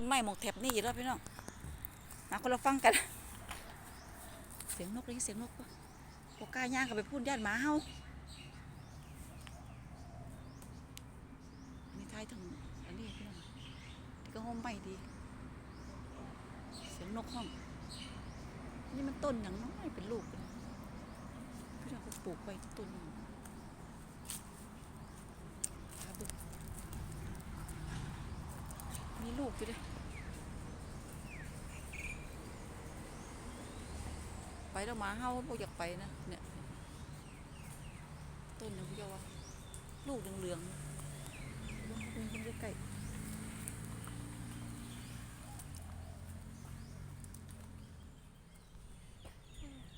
ต้นไม้หมองแถบนี่อยู่แล้วพี่น้องมาคนละฟังกัน เสียงนกได้ยินเสียงนกปะพวกกล้าย่างกับไปพูดญาติหมาเฮามีท้ายถึงอันนี้พี่น้องที่ก็ห้องใหม่ดี เสียงนกห้อง นี่มันต้นอย่างน้อยเป็นลูกพี่น้องเขาปลูกไว้ต้นนี้หาเบิ่งมีลู กูด้วยไปแล้วมาเฮาบ่อยากไปนะเนี่ยต้นอย่างพี่เจ้าว่าลูกเหลืองๆลองไปดูใกล้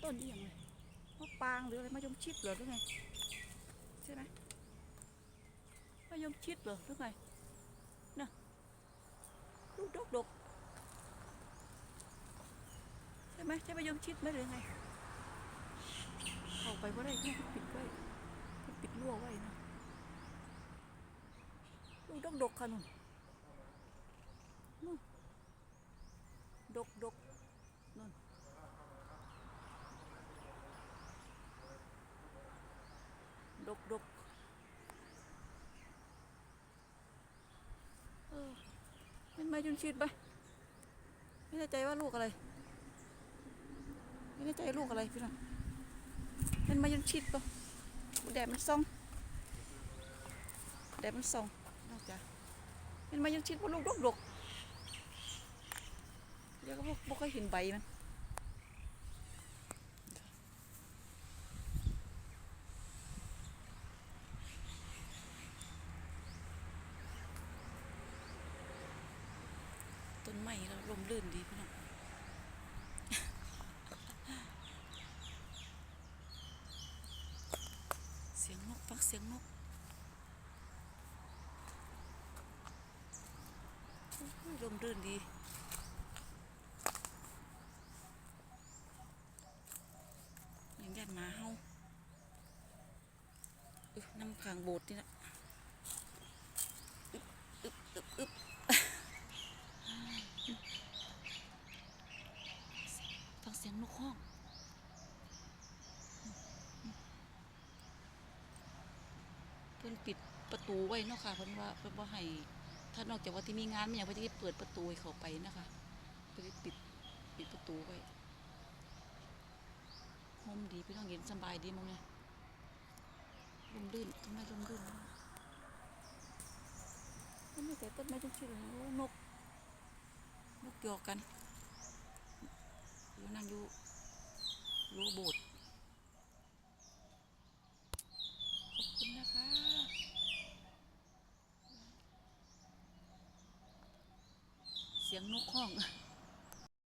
ต้นนี้อย่างไรมะปางหรืออะไรมะยมชิดเหรอหรือไงใช่ไหมมะยมชิดเหรอหรือไง ลูกดกดกใช่ไหมใช่มะยมชิดไหมหรือไงเข้าไปว่าได้แค่ปิดไว้ปิดรั้วไว้นะลูกดกดกค่ะนุ่นนู่นดกดกนู่นดกดกเออ ไปยุนชิดไปไม่แน่ใจว่าลูกอะไร ไม่แน่ใจลูกอะไรพี่น้องเป็นมายุนชิดปะแดดมันส่องแดดมันส่องนอกจากเป็นมายุนชิดว่าลูกดกดกเดี๋ยวก็พวกพวกก็เห็นใบมัน ม้แล้วลมลื่นดีพี่น้องเสียงนกฟังเสียงนกลมลื่นดียังยันมาเฮาน้ำพังโบสถ์นี่นะอึ๊บอึ๊บอึ๊บอึ๊บ้อง เพิ่นปิดประตูไว้เนาะค่ะเพิ่นว่าเพิ่นว่าให้ถ้านอกจากว่าที่มีงานไมันยังเพิ่นจะเปิดประตูให้เขาไปนะคะเพิ่นปิดปิดประตูไว้โฮมดีพี่น้องเย็นสบายดีมั้งเนี่ยลมลื่นต้นไม้ลมลื่นต้นไม้แต่ต้นไม้จนชื่อโอ้นกนกหยอกกันอยู่นั่งอยู่ โบสถ์ขอบคุณนะคะ เสียงนกห้อง